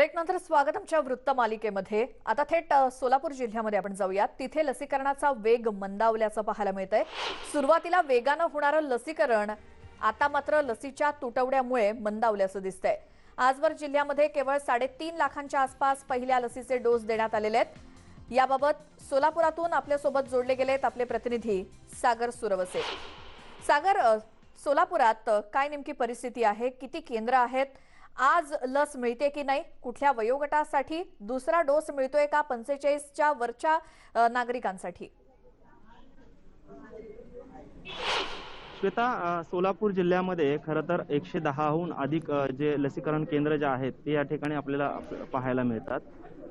ब्रेकनंतर नंतर स्वागत वृत्त मालिकेमध्ये आता थेट सोलापूर जिल्ह्यामध्ये आपण जाऊयात. तिथे लसीकरणाचा वेग मंदावल्याचं पाहायला मिळतंय. सुरुवातीला वेगानं होणारं लसीकरण आता मात्र लसीच्या तुटवड्यामुळे मंदावल्याचं दिसतंय. आजवर जिल्ह्यामध्ये केवळ साडेतीन लाखांच्या आसपास पहिल्या लसीचे डोस देण्यात आलेले आहेत. याबाबत सोलापुरातून आपल्यासोबत जोडले गेलेत आपले प्रतिनिधी सागर सुरवसे. सागर सोलापुरात काय नेमकी परिस्थिती आहे? किती केंद्र आहेत? आज लस मिळते की नाही कुठल्या वयोगटासाठी दुसरा डोस मिळतोय का पंचेचाळीसच्या वरच्या नागरिकांसाठी? श्वेता सोलापूर जिल्ह्यामध्ये खरं तर एकशे दहाहून अधिक जे लसीकरण केंद्र जे आहेत ते या ठिकाणी आपल्याला पाहायला मिळतात.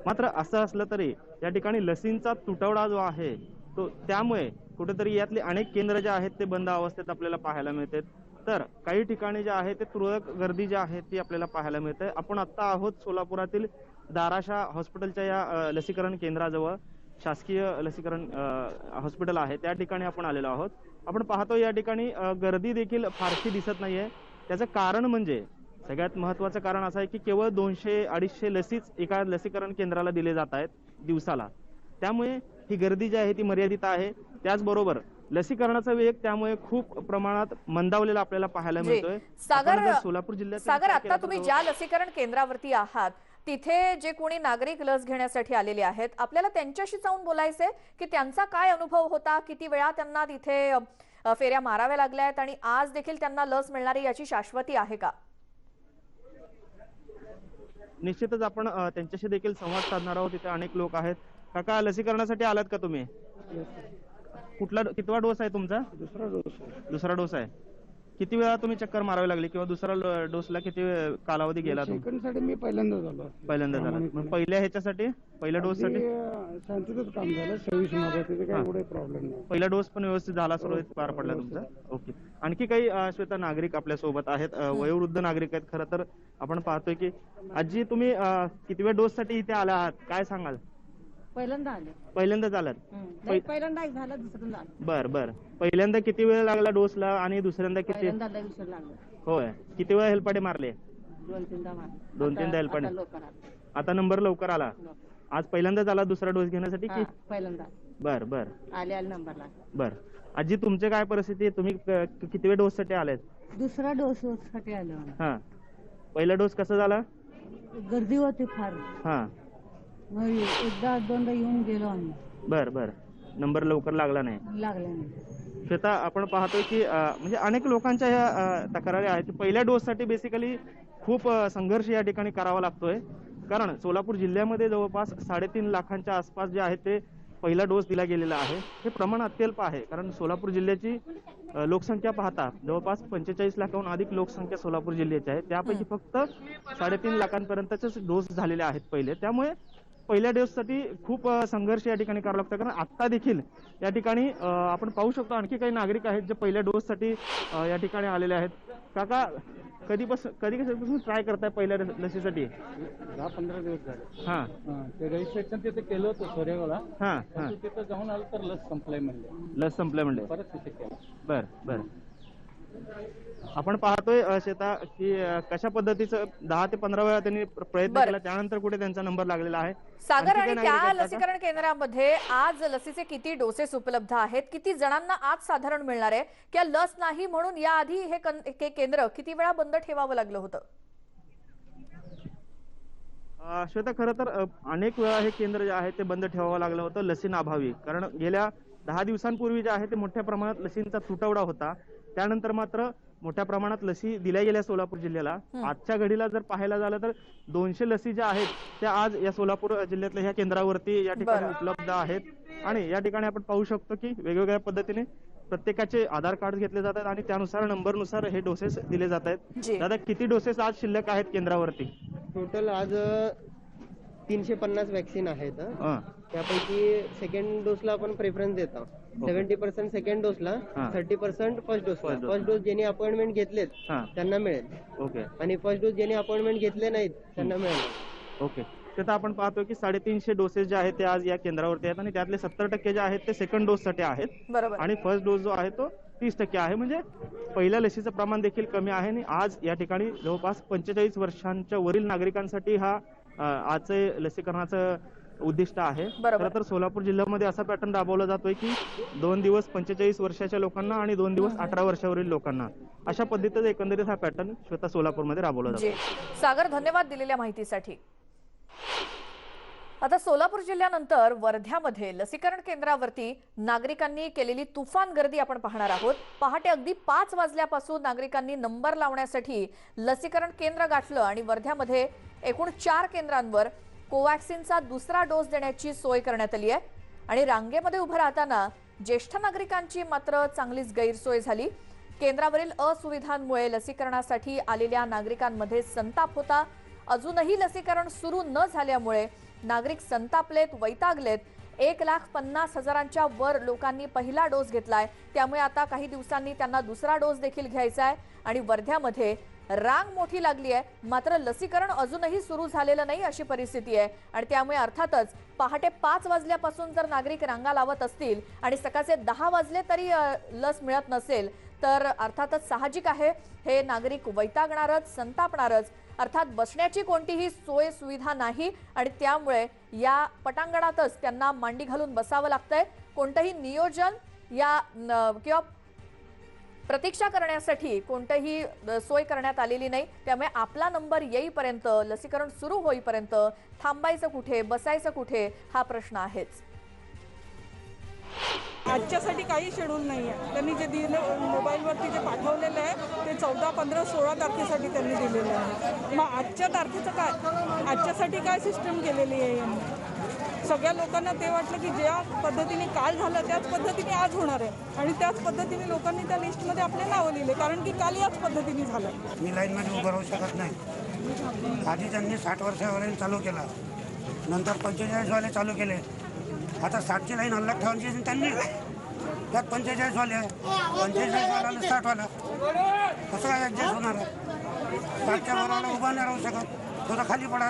मात्र असं असलं तरी या ठिकाणी लसींचा तुटवडा जो आहे तो त्यामुळे कुठेतरी यातले अनेक केंद्र जे आहेत ते बंद अवस्थेत आपल्याला पाहायला मिळतात. तर काही ठिकाणी जे आहे ते तुरळक गर्दी जी आहे ती आपल्याला पाहायला मिळते आपण आत्ता आहोत सोलापुरातील दाराशा हॉस्पिटलच्या या लसीकरण केंद्राजवळ. शासकीय लसीकरण हॉस्पिटल आहे. त्या ठिकाणी आपण आलेलो आहोत. आपण पाहतो या ठिकाणी गर्दी देखील फारशी दिसत नाहीये. त्याचं कारण म्हणजे सगळ्यात महत्वाचं कारण असं आहे की केवळ दोनशे अडीचशे लसीच एका लसीकरण केंद्राला दिले जात आहेत दिवसाला. त्यामुळे ही गर्दी जी आहे ती मर्यादित आहे. त्याचबरोबर लसीकरणाचा वेग त्यामुळे खूप प्रमाणात मंदावलेला आपल्याला पाहायला. मिळतोय. सागर सोलापूर जिल्ह्यात सागर आता तुम्ही ज्या लसीकरण केंद्रावरती आहात तिथे जे कोणी नागरिक लस घेण्यासाठी आलेले आहेत आपल्याला त्यांच्याशी जाऊन बोलायचंय की त्यांचा काय अनुभव होता किती वेळा त्यांना तिथे फेऱ्या माराव्या लागल्या आहेत आणि आज देखील त्यांना लस मिळणारी याची शाश्वती आहे का? निश्चितच आपण त्यांच्याशी देखील संवाद साधणार आहोत. तिथे अनेक लोक आहेत. काका लसीकरणासाठी आलात का तुम्ही? कुठला कितवा डोस आहे तुमचा? दुसरा डोस आहे. दुसरा डोस आहे. किती वेळा तुम्ही चक्कर मारावी लागली किंवा दुसरा लो- डोसला किती वेळ- कालावधी गेला तुमसाठी मी पहिल्यांदा झालो पहिल्यांदा झाला. मग पहिल्या ह्याच्यासाठी? पहिल्या डोस साठी अगदी, शांततेत काम झालं. सव्वीसमध्ये तिथे हा. काही एवढे प्रॉब्लेम नाही. पहिला डोस पण व्यवस्थित झाला सुरळीत पार पडला तुमचा? ओके. आणखी काही अ, श्वेता नागरिक आपल्यासोबत आहेत. अ, वयोवृद्ध नागरिक आहेत. खरं तर आपण पाहतोय की आजी तुम्ही अ, कितव्या डोस साठी इथे आला आहात? काय सांगाल? पहिल्यांदा आले. पहिल्यांदाच आलात? नाही पहिल्यांदा एक झालं दुसऱ्यांदा आलं. बर बर. पहिल्यांदा किती वेळ लागला डोसला आणि दुसऱ्यांदा किती पहिल्यांदा लय उशीर लागला. होय. किती वेळा हेलपाटे मारले? दोन तीनदा मारले. दोन तीनदा हेलपाटे. आता लोक आले. आता नंबर लवकर आला. आज पहिल्यांदाच आला दुसरा डोस घेण्यासाठी हा, की पहिल्यांदा. बर बर. आले आले नंबर लागला बर. आजी तुमचे काय परिस्थिती आहे? तुम्ही क- कितव्या डोस साठी आलेत? दुसरा डोस साठी आलो हा. पहिला डोस कसा झाला? गर्दी होती फार. हा. एकदा दोनदा येऊन गेलो आम्ही. बर बर. नंबर लवकर लागला नाही. लागला नाही. श्वेता आपण पाहतोय की अं, म्हणजे अनेक लोकांच्या ह्या अं, तक्रारी आहेत पहिल्या डोस साठी बेसिकली खूप अं, संघर्ष या ठिकाणी करावा लागतोय. कारण सोलापूर जिल्ह्यामध्ये जवळपास साडेतीन लाखांच्या आसपास जे आहे ते पहिला डोस दिला गेलेला आहे. हे प्रमाण अत्यल्प आहे. कारण सोलापूर जिल्ह्याची अं, लोकसंख्या पाहता जवळपास पंचेचाळीस लाखाहून अधिक लोकसंख्या सोलापूर जिल्ह्याची आहे. त्यापैकी फक्त साडेतीन लाखांपर्यंतचे डोस झालेले आहेत पहिले. त्यामुळे पहिल्या डोससाठी खूप संघर्ष या ठिकाणी करावा लागतो. कारण आता देखील या ठिकाणी आपण पाहू शकतो आणखी काही नागरिक आहेत जे पहिल्या डोससाठी या ठिकाणी आलेले आहेत. काका कधीपासून कधी कधीपासून ट्राय करताय पहिल्या लस- लसीसाठी? दहा पंधरा दिवस झाले. हा. ते रजिस्ट्रेशन तिथे केलं होतं सोरेगावला. हा हा. तिथं जाऊन आलं तर लस संपलाय म्हणले. लस संपल्या म्हणले. परत तिथे केलं. बर बर. आपण पाहतोय शेता की कशा पद्धतीचं दहा ते पंधरा वेळा त्यांनी प्र- प्रयत्न. केला त्यानंतर कुठे त्यांचा नंबर लागलेला आहे? सागर आणि त्या? लसीकरण केंद्रामध्ये आज लसीचे किती डोसेस उपलब्ध आहेत? किती जणांना आज साधारण मिळणार आहे? किंवा लस नाही म्हणून याआधी हे हे केंद्र किती वेळा बंद ठेवावं लागलं होतं? श्वेता खरं तर अनेक वेळा हे केंद्र जे आहे ते बंद ठेवावं लागलं होतं लसींअभावी. कारण गेल्या दहा दिवसांपूर्वी जे आहे ते मोठ्या प्रमाणात लसींचा तुटवडा होता. त्यानंतर मात्र मोठ्या प्रमाणात लसी दिल्या गेल्या सोलापूर जिल्ह्याला. आजच्या घडीला जर पाहायला झालं तर दोनशे लसी ज्या आहेत त्या आज या सोलापूर जिल्ह्यातल्या ह्या केंद्रावरती या ठिकाणी. उपलब्ध आहेत. आणि या ठिकाणी आपण पाहू शकतो की वेगवेगळ्या पद्धतीने प्रत्येकाचे आधार कार्ड घेतले जातात आणि त्यानुसार नंबरनुसार हे डोसेस दिले जात आहेत. दादा किती डोसेस आज शिल्लक आहेत केंद्रावरती? टोटल आज तीनशे पन्नास वॅक्सिन आहेत त्यापैकी सेकंड डोसला आपण प्रेफरन्स देतो. सेव्हन्टी पर्सेंट सेकंड डोसला. थर्टी पर्सेंट फर्स्ट डोसला dose. फर्स्ट डोस ज्यांनी अपॉइंटमेंट घेतलेत हा. त्यांना मिळेल. ओके आणि फर्स्ट डोस ज्यांनी अपॉइंटमेंट घेतले नाहीत त्यांना मिळेल. ओके तर आपण पाहतोय की साडेतीनशे डोसेस जे आहेत ते आज या केंद्रावरती आहेत आणि त्यातले सत्तर टक्के जे आहेत ते सेकंड डोस साठी आहेत. बरोबर. आणि फर्स्ट डोस जो आहे तो तीस टक्के आहे. म्हणजे पहिल्या लसीचं प्रमाण देखील कमी आहे आणि आज या ठिकाणी जवळपास पंचेचाळीस वर्षांच्या वरील नागरिकांसाठी हा आजचे लसीकरणाचं उद्दिष्ट आहे. बरोबर. खरं तर सोलापूर जिल्ह्यामध्ये असा पॅटर्न राबवला जातोय की दोन दिवस पंचेचाळीस वर्षाच्या लोकांना आणि दोन दिवस अठरा वर्षावरील लोकांना. अशा पद्धतीचा एकंदरीत हा पॅटर्न श्वेता सोलापूरमध्ये राबवला जातो. सागर धन्यवाद दिलेल्या माहितीसाठी. आता सोलापूर जिल्ह्यानंतर वर्ध्यामध्ये लसीकरण केंद्रावरती नागरिकांनी केलेली तुफान गर्दी आपण पाहणार आहोत. पहाटे अगदी पाच वाजल्यापासून नागरिकांनी नंबर लावण्यासाठी लसीकरण केंद्र गाठलं आणि वर्ध्यामध्ये एकूण चार केंद्रांवर कोवॅक्सिनचा दुसरा डोस देण्याची सोय करण्यात आली आहे. आणि रांगेमध्ये उभं राहताना ज्येष्ठ नागरिकांची मात्र चांगलीच गैरसोय झाली. केंद्रावरील असुविधांमुळे लसीकरणासाठी आलेल्या नागरिकांमध्ये संताप होता. अजूनही लसीकरण सुरू न झाल्यामुळे नागरिक संतापलेत वैतागलेत. एक लाख पन्नास हजारांच्या वर लोकांनी पहिला डोस घेतलाय. त्यामुळे आता काही दिवसांनी त्यांना दुसरा डोस देखील घ्यायचा आहे. आणि वर्ध्यामध्ये रांग मोठी लागली आहे. मात्र लसीकरण अजूनही सुरू झालेलं नाही अशी परिस्थिती आहे. आणि त्यामुळे अर्थातच पहाटे पाच वाजल्यापासून जर नागरिक रांगा लावत असतील आणि सकाळचे दहा वाजले तरी लस मिळत नसेल तर अर्थातच साहजिक आहे. हे नागरिक वैतागणारच संतापणारच. अर्थात बसण्याची कोणतीही सोय सुविधा नाही आणि त्यामुळे या पटांगणातच त्यांना मांडी घालून बसावं लागतंय. कोणतंही नियोजन या न- किंवा प्रतीक्षा करण्यासाठी कोणतंही सोय करण्यात आलेली नाही. त्यामुळे आपला नंबर येईपर्यंत लसीकरण सुरू होईपर्यंत थांबायचं कुठे बसायचं कुठे हा प्रश्न आहेच. आजच्यासाठी काही शेड्यूल नाही आहे त्यांनी जे दिलं मोबाईलवरती जे पाठवलेलं आहे ते चौदा पंधरा सोळा तारखेसाठी त्यांनी दिलेलं आहे. मग आजच्या तारखेचं काय? आजच्यासाठी काय सिस्टम केलेली आहे यांनी? सगळ्या लोकांना ते वाटलं की ज्या पद्धतीने काल झालं त्याच पद्धतीने आज होणार आहे. आणि त्याच पद्धतीने लोकांनी त्या लिस्टमध्ये आपले नावं लिहिले कारण की काल याच पद्धतीने झालं. मी लाईनमध्ये उभं राहू शकत नाही. आधी त्यांनी साठ वर्षावरील चालू केला. नंतर पंचेचाळीसवाले चालू केले. आता साठची लाईन अलग ठेवायची असेल त्यांनी त्यात पंचेचाळीसवाले आहे. पंचेचाळीसवाला साठवाला. कसं काय ॲडजस्ट होणार आहे? साठच्या वराला उभा नाही राहू शकत. खाली पडा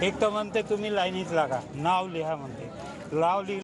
एक तर म्हणते तुम्ही लाईनीत लागा. नाव लिहा म्हणते. लाव लिहि